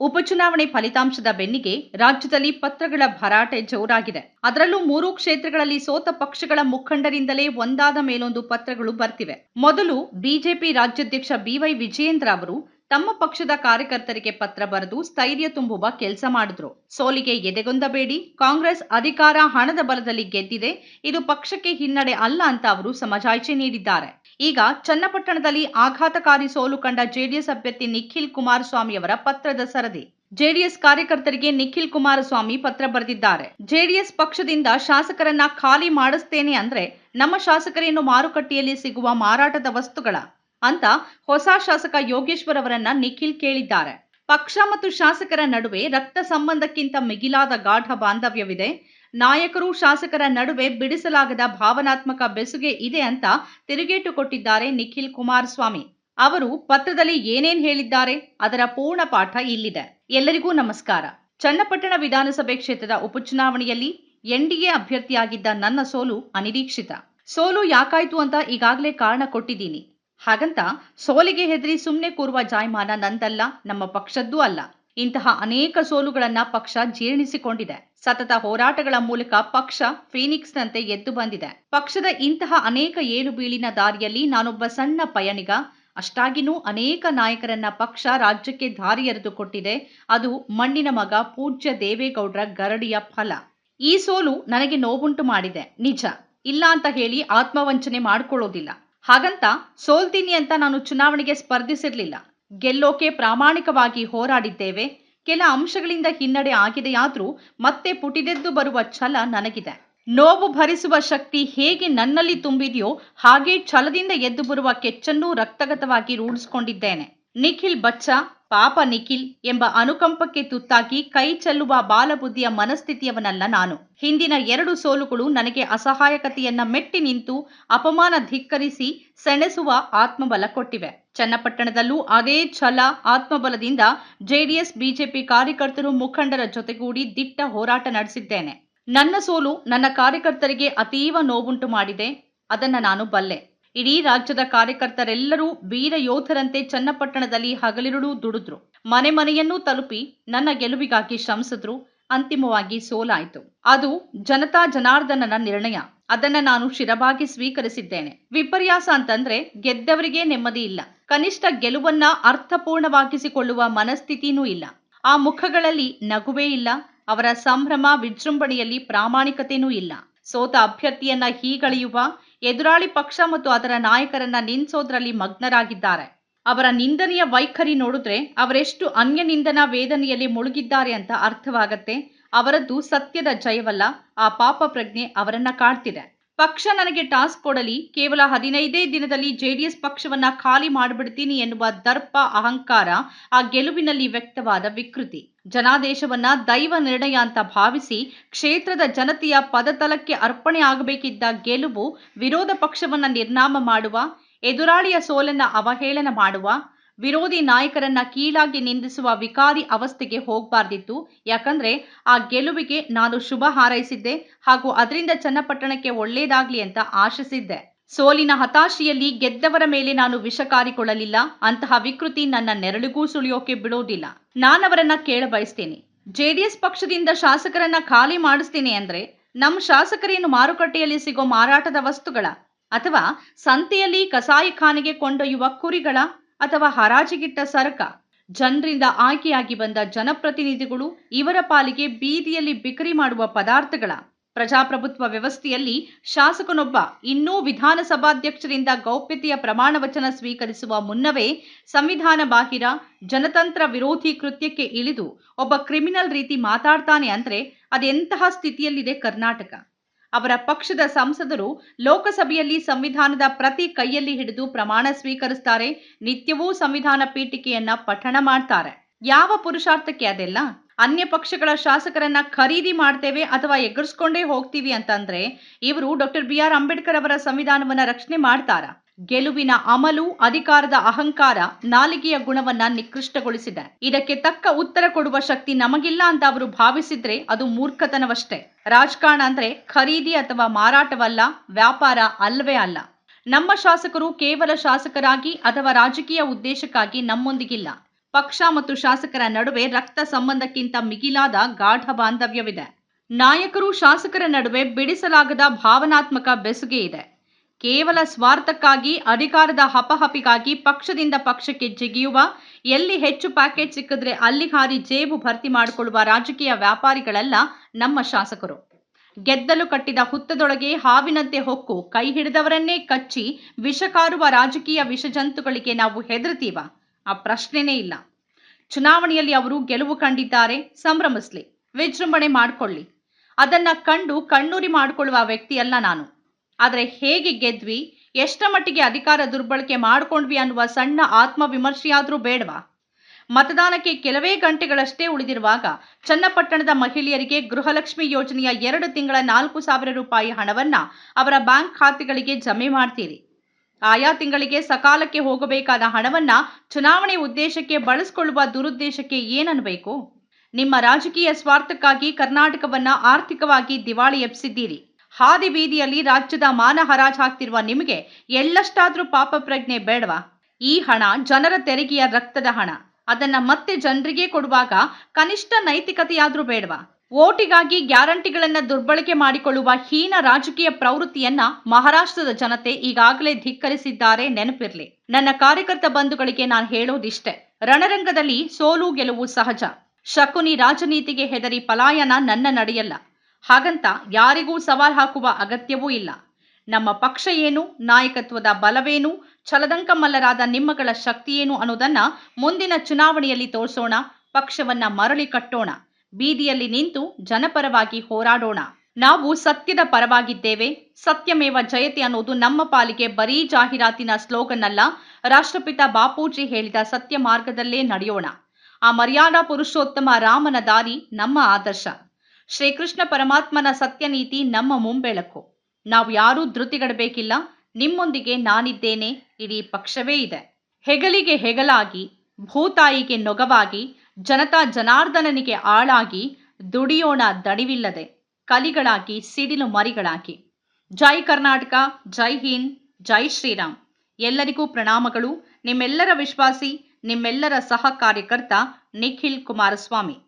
ಉಪಚುನಾವಣೆ ಫಲಿತಾಂಶದ ಬೆನ್ನಿಗೆ ರಾಜ್ಯದಲ್ಲಿ ಪತ್ರಗಳ ಭರಾಟೆ ಜೋರಾಗಿದೆ. ಅದರಲ್ಲೂ ಮೂರು ಕ್ಷೇತ್ರಗಳಲ್ಲಿ ಸೋತ ಪಕ್ಷಗಳ ಮುಖಂಡರಿಂದಲೇ ಒಂದಾದ ಮೇಲೊಂದು ಪತ್ರಗಳು ಬರ್ತಿವೆ. ಮೊದಲು ಬಿಜೆಪಿ ರಾಜ್ಯಾಧ್ಯಕ್ಷ ಬಿವೈ ವಿಜಯೇಂದ್ರ ಅವರು ತಮ್ಮ ಪಕ್ಷದ ಕಾರ್ಯಕರ್ತರಿಗೆ ಪತ್ರ ಬರೆದು ಸ್ಥೈರ್ಯ ತುಂಬುವ ಕೆಲಸ ಮಾಡಿದ್ರು. ಸೋಲಿಗೆ ಎದೆಗೊಂದಬೇಡಿ, ಕಾಂಗ್ರೆಸ್ ಅಧಿಕಾರ ಹಣದ ಬಲದಲ್ಲಿ ಗೆದ್ದಿದೆ, ಇದು ಪಕ್ಷಕ್ಕೆ ಹಿನ್ನಡೆ ಅಲ್ಲ ಅಂತ ಅವರು ಸಮಜಾಯಿಷಿ ನೀಡಿದ್ದಾರೆ. ಈಗ ಚನ್ನಪಟ್ಟಣದಲ್ಲಿ ಆಘಾತಕಾರಿ ಸೋಲು ಕಂಡ ಜೆಡಿಎಸ್ ಅಭ್ಯರ್ಥಿ ನಿಖಿಲ್ ಕುಮಾರಸ್ವಾಮಿ ಅವರ ಪತ್ರದ ಸರದಿ. ಜೆಡಿಎಸ್ ಕಾರ್ಯಕರ್ತರಿಗೆ ನಿಖಿಲ್ ಕುಮಾರಸ್ವಾಮಿ ಪತ್ರ ಬರೆದಿದ್ದಾರೆ. ಜೆಡಿಎಸ್ ಪಕ್ಷದಿಂದ ಶಾಸಕರನ್ನ ಖಾಲಿ ಮಾಡಿಸ್ತೇನೆ ಅಂದ್ರೆ ನಮ್ಮ ಶಾಸಕರೇನು ಮಾರುಕಟ್ಟೆಯಲ್ಲಿ ಸಿಗುವ ಮಾರಾಟದ ವಸ್ತುಗಳ ಅಂತ ಹೊಸ ಶಾಸಕ ಯೋಗೇಶ್ವರ್ ಅವರನ್ನ ನಿಖಿಲ್ ಕೇಳಿದ್ದಾರೆ. ಪಕ್ಷ ಮತ್ತು ಶಾಸಕರ ನಡುವೆ ರಕ್ತ ಸಂಬಂಧಕ್ಕಿಂತ ಮಿಗಿಲಾದ ಗಾಢ ಬಾಂಧವ್ಯವಿದೆ. ನಾಯಕರು ಶಾಸಕರ ನಡುವೆ ಬಿಡಿಸಲಾಗದ ಭಾವನಾತ್ಮಕ ಬೆಸುಗೆ ಇದೆ ಅಂತ ತಿರುಗೇಟು ಕೊಟ್ಟಿದ್ದಾರೆ ನಿಖಿಲ್ ಕುಮಾರಸ್ವಾಮಿ. ಅವರು ಪತ್ರದಲ್ಲಿ ಏನೇನ್ ಹೇಳಿದ್ದಾರೆ ಅದರ ಪೂರ್ಣ ಪಾಠ ಇಲ್ಲಿದೆ. ಎಲ್ಲರಿಗೂ ನಮಸ್ಕಾರ. ಚನ್ನಪಟ್ಟಣ ವಿಧಾನಸಭೆ ಕ್ಷೇತ್ರದ ಉಪಚುನಾವಣೆಯಲ್ಲಿ ಎನ್ಡಿಎ ಅಭ್ಯರ್ಥಿಯಾಗಿದ್ದ ನನ್ನ ಸೋಲು ಅನಿರೀಕ್ಷಿತ. ಸೋಲು ಯಾಕಾಯ್ತು ಅಂತ ಈಗಾಗಲೇ ಕಾರಣ ಕೊಟ್ಟಿದ್ದೀನಿ. ಹಾಗಂತ ಸೋಲಿಗೆ ಹೆದರಿ ಸುಮ್ಮನೆ ಕೂರುವ ಜಾಯಮಾನ ನಂದಲ್ಲ, ನಮ್ಮ ಪಕ್ಷದ್ದೂ ಅಲ್ಲ. ಇಂತಹ ಅನೇಕ ಸೋಲುಗಳನ್ನ ಪಕ್ಷ ಜೀರ್ಣಿಸಿಕೊಂಡಿದೆ. ಸತತ ಹೋರಾಟಗಳ ಮೂಲಕ ಪಕ್ಷ ಫೀನಿಕ್ಸ್ನಂತೆ ಎದ್ದು ಬಂದಿದೆ. ಪಕ್ಷದ ಇಂತಹ ಅನೇಕ ಏಳು ಬೀಳಿನ ದಾರಿಯಲ್ಲಿ ನಾನೊಬ್ಬ ಸಣ್ಣ ಪಯಣಿಗ, ಅಷ್ಟಾಗಿನೂ ಅನೇಕ ನಾಯಕರನ್ನ ಪಕ್ಷ ರಾಜ್ಯಕ್ಕೆ ದಾರಿ ಎರೆದು ಕೊಟ್ಟಿದೆ. ಅದು ಮಣ್ಣಿನ ಮಗ ಪೂಜ್ಯ ದೇವೇಗೌಡರ ಗರಡಿಯ ಫಲ. ಈ ಸೋಲು ನನಗೆ ನೋವುಂಟು ಮಾಡಿದೆ. ನಿಜ. ಇಲ್ಲ ಅಂತ ಹೇಳಿ ಆತ್ಮವಂಚನೆ ಮಾಡ್ಕೊಳ್ಳೋದಿಲ್ಲ. ಹಾಗಂತ ಸೋಲ್ತೀನಿ ಅಂತ ನಾನು ಚುನಾವಣೆಗೆ ಸ್ಪರ್ಧಿಸಿರ್ಲಿಲ್ಲ. ಗೆಲ್ಲೋಕೆ ಪ್ರಾಮಾಣಿಕವಾಗಿ ಹೋರಾಡಿದ್ದೇವೆ. ಕೆಲ ಅಂಶಗಳಿಂದ ಹಿನ್ನಡೆ ಆಗಿದೆಯಾದರೂ ಮತ್ತೆ ಪುಟಿದೆದ್ದು ಬರುವ ಛಲ ನನಗಿದೆ. ನೋವು ಭರಿಸುವ ಶಕ್ತಿ ಹೇಗೆ ನನ್ನಲ್ಲಿ ತುಂಬಿದೆಯೋ ಹಾಗೆ ಛಲದಿಂದ ಎದ್ದು ಬರುವ ಕೆಚ್ಚನ್ನೂ ರಕ್ತಗತವಾಗಿ ರೂಢಿಸಿಕೊಂಡಿದ್ದೇನೆ. ನಿಖಿಲ್ ಬಚ್ಚ, ಪಾಪ ನಿಖಿಲ್ ಎಂಬ ಅನುಕಂಪಕ್ಕೆ ತುತ್ತಾಗಿ ಕೈ ಚೆಲ್ಲುವ ಬಾಲಬುದ್ಧಿಯ ಮನಸ್ಥಿತಿಯವನಲ್ಲ ನಾನು. ಹಿಂದಿನ ಎರಡು ಸೋಲುಗಳು ನನಗೆ ಅಸಹಾಯಕತೆಯನ್ನ ಮೆಟ್ಟಿ ನಿಂತು ಅಪಮಾನ ಧಿಕ್ಕರಿಸಿ ಸೆಣಸುವ ಆತ್ಮಬಲ ಕೊಟ್ಟಿವೆ. ಚನ್ನಪಟ್ಟಣದಲ್ಲೂ ಅದೇ ಛಲ ಆತ್ಮಬಲದಿಂದ ಜೆಡಿಎಸ್, ಬಿಜೆಪಿ ಕಾರ್ಯಕರ್ತರು ಮುಖಂಡರ ಜೊತೆಗೂಡಿ ದಿಟ್ಟ ಹೋರಾಟ ನಡೆಸಿದ್ದೇನೆ. ನನ್ನ ಸೋಲು ನನ್ನ ಕಾರ್ಯಕರ್ತರಿಗೆ ಅತೀವ ನೋವುಂಟು ಮಾಡಿದೆ. ಅದನ್ನ ನಾನು ಬಲ್ಲೆ. ಇಡೀ ರಾಜ್ಯದ ಕಾರ್ಯಕರ್ತರೆಲ್ಲರೂ ವೀರ ಯೋಧರಂತೆ ಚನ್ನಪಟ್ಟಣದಲ್ಲಿ ಹಗಲಿರುಳು ದುಡಿದ್ರು. ಮನೆ ಮನೆಯನ್ನೂ ತಲುಪಿ ನನ್ನ ಗೆಲುವಿಗಾಗಿ ಶ್ರಮಿಸಿದ್ರು. ಅಂತಿಮವಾಗಿ ಸೋಲಾಯಿತು. ಅದು ಜನತಾ ಜನಾರ್ದನನ ನಿರ್ಣಯ. ಅದನ್ನ ನಾನು ಶಿರಬಾಗಿ ಸ್ವೀಕರಿಸಿದ್ದೇನೆ. ವಿಪರ್ಯಾಸ ಅಂತಂದ್ರೆ ಗೆದ್ದವರಿಗೆ ನೆಮ್ಮದಿ ಇಲ್ಲ. ಕನಿಷ್ಠ ಗೆಲುವನ್ನ ಅರ್ಥಪೂರ್ಣವಾಗಿಸಿಕೊಳ್ಳುವ ಮನಸ್ಥಿತಿನೂ ಇಲ್ಲ. ಆ ಮುಖಗಳಲ್ಲಿ ನಗುವೇ ಇಲ್ಲ. ಅವರ ಸಂಭ್ರಮ ವಿಜೃಂಭಣೆಯಲ್ಲಿ ಪ್ರಾಮಾಣಿಕತೆನೂ ಇಲ್ಲ. ಸೋತ ಅಭ್ಯರ್ಥಿಯನ್ನ ಹೀಗಳೆಯುವ ಎದುರಾಳಿ ಪಕ್ಷ ಮತ್ತು ಅದರ ನಾಯಕರನ್ನ ನಿಲ್ಲಿಸೋದ್ರಲ್ಲಿ ಮಗ್ನರಾಗಿದ್ದಾರೆ. ಅವರ ನಿಂದನೆಯ ವೈಖರಿ ನೋಡಿದ್ರೆ ಅವರೆಷ್ಟು ಅನ್ಯ ನಿಂದನಾ ವೇದನೆಯಲ್ಲಿ ಮುಳುಗಿದ್ದಾರೆ ಅಂತ ಅರ್ಥವಾಗತ್ತೆ. ಅವರದ್ದು ಸತ್ಯದ ಜಯವಲ್ಲ, ಆ ಪಾಪ ಪ್ರಜ್ಞೆ ಅವರನ್ನ ಕಾಡ್ತಿದೆ ಪಕ್ಷ ನನಗೆ ಟಾಸ್ಕ್ ಕೊಡಲಿ. ಕೇವಲ ಹದಿನೈದೇ ದಿನದಲ್ಲಿ ಜೆಡಿಎಸ್ ಪಕ್ಷವನ್ನ ಖಾಲಿ ಮಾಡಿಬಿಡ್ತೀನಿ ಎನ್ನುವ ದರ್ಪ ಅಹಂಕಾರ ಆ ಗೆಲುವಿನಲ್ಲಿ ವ್ಯಕ್ತವಾದ ವಿಕೃತಿ. ಜನಾದೇಶವನ್ನ ದೈವ ನಿರ್ಣಯ ಅಂತ ಭಾವಿಸಿ ಕ್ಷೇತ್ರದ ಜನತೆಯ ಪದತಲಕ್ಕೆ ಅರ್ಪಣೆ ಆಗಬೇಕಿದ್ದ ಗೆಲುವು ವಿರೋಧ ಪಕ್ಷವನ್ನ ನಿರ್ನಾಮ ಮಾಡುವ, ಎದುರಾಳಿಯ ಸೋಲನ್ನ ಅವಹೇಳನ ಮಾಡುವ ವಿರೋಧಿ ನಾಯಕರನ್ನ ಕೀಳಾಗಿ ನಿಂದಿಸುವ ವಿಕಾರಿ ಅವಸ್ಥೆಗೆ ಹೋಗಬಾರ್ದಿತ್ತು. ಯಾಕಂದ್ರೆ ಆ ಗೆಲುವಿಗೆ ನಾನು ಶುಭ ಹಾರೈಸಿದ್ದೆ ಹಾಗೂ ಅದರಿಂದ ಚನ್ನಪಟ್ಟಣಕ್ಕೆ ಒಳ್ಳೆಯದಾಗ್ಲಿ ಅಂತ ಆಶಿಸಿದ್ದೆ. ಸೋಲಿನ ಹತಾಶೆಯಲ್ಲಿ ಗೆದ್ದವರ ಮೇಲೆ ನಾನು ವಿಷ ಕಾರಿಕೊಳ್ಳಲಿಲ್ಲ. ಅಂತಹ ವಿಕೃತಿ ನನ್ನ ನೆರಳಿಗೂ ಸುಳಿಯೋಕೆ ಬಿಡೋದಿಲ್ಲ. ನಾನವರನ್ನ ಕೇಳ ಬಯಸ್ತೇನೆ. ಜೆಡಿಎಸ್ ಪಕ್ಷದಿಂದ ಶಾಸಕರನ್ನ ಖಾಲಿ ಮಾಡಿಸ್ತೇನೆ ಅಂದ್ರೆ ನಮ್ಮ ಶಾಸಕರೇನು ಮಾರುಕಟ್ಟೆಯಲ್ಲಿ ಸಿಗೋ ಮಾರಾಟದ ವಸ್ತುಗಳ ಅಥವಾ ಸಂತೆಯಲ್ಲಿ ಕಸಾಯಿಖಾನೆಗೆ ಕೊಂಡೊಯ್ಯುವ ಕುರಿಗಳ ಅಥವಾ ಹರಾಜಿಗಿಟ್ಟ ಸರಕ. ಜನರಿಂದ ಆಯ್ಕೆಯಾಗಿ ಬಂದ ಜನಪ್ರತಿನಿಧಿಗಳು ಇವರ ಪಾಲಿಗೆ ಬೀದಿಯಲ್ಲಿ ಬಿಕರಿ ಮಾಡುವ ಪದಾರ್ಥಗಳ ಪ್ರಜಾಪ್ರಭುತ್ವ ವ್ಯವಸ್ಥೆಯಲ್ಲಿ ಶಾಸಕನೊಬ್ಬ ಇನ್ನೂ ವಿಧಾನಸಭಾಧ್ಯಕ್ಷರಿಂದ ಗೌಪ್ಯತೆಯ ಪ್ರಮಾಣ ವಚನ ಸ್ವೀಕರಿಸುವ ಮುನ್ನವೇ ಸಂವಿಧಾನ ಬಾಹಿರ ಜನತಂತ್ರ ವಿರೋಧಿ ಕೃತ್ಯಕ್ಕೆ ಇಳಿದು ಒಬ್ಬ ಕ್ರಿಮಿನಲ್ ರೀತಿ ಮಾತಾಡ್ತಾನೆ ಅಂದ್ರೆ ಅದೆಂತಹ ಸ್ಥಿತಿಯಲ್ಲಿದೆ ಕರ್ನಾಟಕ. ಅವರ ಪಕ್ಷದ ಸಂಸದರು ಲೋಕಸಭೆಯಲ್ಲಿ ಸಂವಿಧಾನದ ಪ್ರತಿ ಕೈಯಲ್ಲಿ ಹಿಡಿದು ಪ್ರಮಾಣ ಸ್ವೀಕರಿಸ್ತಾರೆ, ನಿತ್ಯವೂ ಸಂವಿಧಾನ ಪೀಠಿಕೆಯನ್ನ ಪಠಣ ಮಾಡ್ತಾರೆ. ಯಾವ ಪುರುಷಾರ್ಥಕ್ಕೆ ಅದೆಲ್ಲ? ಅನ್ಯ ಪಕ್ಷಗಳ ಶಾಸಕರನ್ನ ಖರೀದಿ ಮಾಡ್ತೇವೆ ಅಥವಾ ಎಗರ್ಸ್ಕೊಂಡೇ ಹೋಗ್ತೀವಿ ಅಂತಂದ್ರೆ ಇವರು ಡಾಕ್ಟರ್ ಬಿ ಆರ್ ಅಂಬೇಡ್ಕರ್ ಅವರ ಸಂವಿಧಾನವನ್ನ ರಕ್ಷಣೆ ಮಾಡ್ತಾರ? ಗೆಲುವಿನ ಅಮಲು, ಅಧಿಕಾರದ ಅಹಂಕಾರ ನಾಲಿಗೆಯ ಗುಣವನ್ನ ನಿಕೃಷ್ಟಗೊಳಿಸಿದೆ. ಇದಕ್ಕೆ ತಕ್ಕ ಉತ್ತರ ಕೊಡುವ ಶಕ್ತಿ ನಮಗಿಲ್ಲ ಅಂತ ಅವರು ಭಾವಿಸಿದ್ರೆ ಅದು ಮೂರ್ಖತನವಷ್ಟೇ. ರಾಜಕಾರಣ ಅಂದ್ರೆ ಖರೀದಿ ಅಥವಾ ಮಾರಾಟವಲ್ಲ, ವ್ಯಾಪಾರ ಅಲ್ಲವೇ ಅಲ್ಲ. ನಮ್ಮ ಶಾಸಕರು ಕೇವಲ ಶಾಸಕರಾಗಿ ಅಥವಾ ರಾಜಕೀಯ ಉದ್ದೇಶಕ್ಕಾಗಿ ನಮ್ಮೊಂದಿಗಿಲ್ಲ. ಪಕ್ಷ ಮತ್ತು ಶಾಸಕರ ನಡುವೆ ರಕ್ತ ಸಂಬಂಧಕ್ಕಿಂತ ಮಿಗಿಲಾದ ಗಾಢ ಬಾಂಧವ್ಯವಿದೆ. ನಾಯಕರು ಶಾಸಕರ ನಡುವೆ ಬಿಡಿಸಲಾಗದ ಭಾವನಾತ್ಮಕ ಬೆಸುಗೆ ಇದೆ. ಕೇವಲ ಸ್ವಾರ್ಥಕ್ಕಾಗಿ, ಅಧಿಕಾರದ ಹಪಹಪಿಗಾಗಿ ಪಕ್ಷದಿಂದ ಪಕ್ಷಕ್ಕೆ ಜಿಗಿಯುವ, ಎಲ್ಲಿ ಹೆಚ್ಚು ಪ್ಯಾಕೇಜ್ ಸಿಕ್ಕಿದ್ರೆ ಅಲ್ಲಿ ಹಾರಿ ಜೇಬು ಭರ್ತಿ ಮಾಡಿಕೊಳ್ಳುವ ರಾಜಕೀಯ ವ್ಯಾಪಾರಿಗಳಲ್ಲ ನಮ್ಮ ಶಾಸಕರು. ಗೆದ್ದಲು ಕಟ್ಟಿದ ಹುತ್ತದೊಳಗೆ ಹಾವಿನಂತೆ ಹೊಕ್ಕು, ಕೈ ಹಿಡಿದವರನ್ನೇ ಕಚ್ಚಿ ವಿಷಕಾರುವ ರಾಜಕೀಯ ವಿಷಜಂತುಗಳಿಗೆ ನಾವು ಹೆದರ್ತೀವ ಆ ಪ್ರಶ್ನೆನೇ ಇಲ್ಲ. ಚುನಾವಣೆಯಲ್ಲಿ ಅವರು ಗೆಲುವು ಕಂಡಿದ್ದಾರೆ, ಸಂಭ್ರಮಿಸ್ಲಿ, ವಿಜೃಂಭಣೆ ಮಾಡಿಕೊಳ್ಳಿ. ಅದನ್ನ ಕಂಡು ಕಣ್ಣೂರಿ ಮಾಡಿಕೊಳ್ಳುವ ವ್ಯಕ್ತಿಯಲ್ಲ ನಾನು. ಆದರೆ ಹೇಗೆ ಗೆದ್ವಿ? ಎಷ್ಟರ ಮಟ್ಟಿಗೆ ಅಧಿಕಾರ ದುರ್ಬಳಕೆ ಮಾಡ್ಕೊಂಡ್ವಿ ಅನ್ನುವ ಸಣ್ಣ ಆತ್ಮವಿಮರ್ಶೆಯಾದರೂ ಬೇಡವಾ? ಮತದಾನಕ್ಕೆ ಕೆಲವೇ ಗಂಟೆಗಳಷ್ಟೇ ಉಳಿದಿರುವಾಗ ಚನ್ನಪಟ್ಟಣದ ಮಹಿಳೆಯರಿಗೆ ಗೃಹಲಕ್ಷ್ಮಿ ಯೋಜನೆಯ ಎರಡು ತಿಂಗಳ ನಾಲ್ಕು ಸಾವಿರ ರೂಪಾಯಿ ಹಣವನ್ನ ಅವರ ಬ್ಯಾಂಕ್ ಖಾತೆಗಳಿಗೆ ಜಮೆ ಮಾಡ್ತೀರಿ. ಆಯಾ ತಿಂಗಳಿಗೆ ಸಕಾಲಕ್ಕೆ ಹೋಗಬೇಕಾದ ಹಣವನ್ನ ಚುನಾವಣೆ ಉದ್ದೇಶಕ್ಕೆ ಬಳಸಿಕೊಳ್ಳುವ ದುರುದ್ದೇಶಕ್ಕೆ ಏನನ್ನಬೇಕು ನಿಮ್ಮ ರಾಜಕೀಯ ಸ್ವಾರ್ಥಕ್ಕಾಗಿ ಕರ್ನಾಟಕವನ್ನ ಆರ್ಥಿಕವಾಗಿ ದಿವಾಳಿ ಎಬ್ಸಿದ್ದೀರಿ ಹಾದಿ ಬೀದಿಯಲ್ಲಿ ರಾಜ್ಯದ ಮಾನ ಹರಾಜ್ ಹಾಕ್ತಿರುವ ನಿಮಗೆ ಎಳ್ಳಷ್ಟಾದ್ರೂ ಪಾಪ ಪ್ರಜ್ಞೆ ಬೇಡವಾ? ಈ ಹಣ ಜನರ ತೆರಿಗೆಯ ರಕ್ತದ ಹಣ. ಅದನ್ನ ಮತ್ತೆ ಜನರಿಗೆ ಕೊಡುವಾಗ ಕನಿಷ್ಠ ನೈತಿಕತೆಯಾದ್ರೂ ಬೇಡವಾ? ಓಟಿಗಾಗಿ ಗ್ಯಾರಂಟಿಗಳನ್ನ ದುರ್ಬಳಕೆ ಮಾಡಿಕೊಳ್ಳುವ ಹೀನ ರಾಜಕೀಯ ಪ್ರವೃತ್ತಿಯನ್ನ ಮಹಾರಾಷ್ಟ್ರದ ಜನತೆ ಈಗಾಗಲೇ ಧಿಕ್ಕರಿಸಿದ್ದಾರೆ ನೆನಪಿರ್ಲಿ. ನನ್ನ ಕಾರ್ಯಕರ್ತ ಬಂಧುಗಳಿಗೆ ನಾನು ಹೇಳೋದಿಷ್ಟೇ. ರಣರಂಗದಲ್ಲಿ ಸೋಲು ಗೆಲುವು ಸಹಜ. ಶಕುನಿ ರಾಜನೀತಿಗೆ ಹೆದರಿ ಪಲಾಯನ ನನ್ನ ನಡೆಯಲ್ಲ. ಹಾಗಂತ ಯಾರಿಗೂ ಸವಾಲ್ ಹಾಕುವ ಅಗತ್ಯವೂ ಇಲ್ಲ. ನಮ್ಮ ಪಕ್ಷ ಏನು, ನಾಯಕತ್ವದ ಬಲವೇನು, ಛಲದಂಕಮಲ್ಲರಾದ ನಿಮ್ಮಗಳ ಶಕ್ತಿಯೇನು ಅನ್ನೋದನ್ನ ಮುಂದಿನ ಚುನಾವಣೆಯಲ್ಲಿ ತೋರಿಸೋಣ, ಪಕ್ಷವನ್ನ ಮರಳಿ ಕಟ್ಟೋಣ, ಬೀದಿಯಲ್ಲಿ ನಿಂತು ಜನಪರವಾಗಿ ಹೋರಾಡೋಣ. ನಾವು ಸತ್ಯದ ಪರವಾಗಿದ್ದೇವೆ, ಸತ್ಯಮೇವ ಜಯತೆ ಅನ್ನೋದು ನಮ್ಮ ಪಾಲಿಗೆ ಬರೀ ಜಾಹೀರಾತಿನ ಸ್ಲೋಗನ್ ಅಲ್ಲ, ರಾಷ್ಟ್ರಪಿತ ಬಾಪೂಜಿ ಹೇಳಿದ ಸತ್ಯ ಮಾರ್ಗದಲ್ಲೇ ನಡೆಯೋಣ. ಆ ಮರ್ಯಾದಾ ಪುರುಷೋತ್ತಮ ರಾಮನ ದಾರಿ ನಮ್ಮ ಆದರ್ಶ. ಶ್ರೀಕೃಷ್ಣ ಪರಮಾತ್ಮನ ಸತ್ಯನೀತಿ ನಮ್ಮ ಮುಂಬೆಳಕು. ನಾವು ಯಾರೂ ಧೃತಿಗಡಬೇಕಿಲ್ಲ. ನಿಮ್ಮೊಂದಿಗೆ ನಾನಿದ್ದೇನೆ. ಇಡೀ ಪಕ್ಷವೇ ಇದೆ. ಹೆಗಲಿಗೆ ಹೆಗಲಾಗಿ, ಭೂತಾಯಿಗೆ ನೊಗವಾಗಿ, ಜನತಾ ಜನಾರ್ದನನಿಗೆ ಆಳಾಗಿ, ದುಡಿಯೋಣ ದಣಿವಿಲ್ಲದೆ, ಕಲಿಗಳಾಗಿ, ಸಿಡಿಲು ಮರಿಗಳಾಗಿ. ಜೈ ಕರ್ನಾಟಕ, ಜೈ ಹಿಂದ್, ಜೈ ಶ್ರೀರಾಮ್. ಎಲ್ಲರಿಗೂ ಪ್ರಣಾಮಗಳು. ನಿಮ್ಮೆಲ್ಲರ ವಿಶ್ವಾಸಿ, ನಿಮ್ಮೆಲ್ಲರ ಸಹ ಕಾರ್ಯಕರ್ತ ನಿಖಿಲ್ ಕುಮಾರಸ್ವಾಮಿ.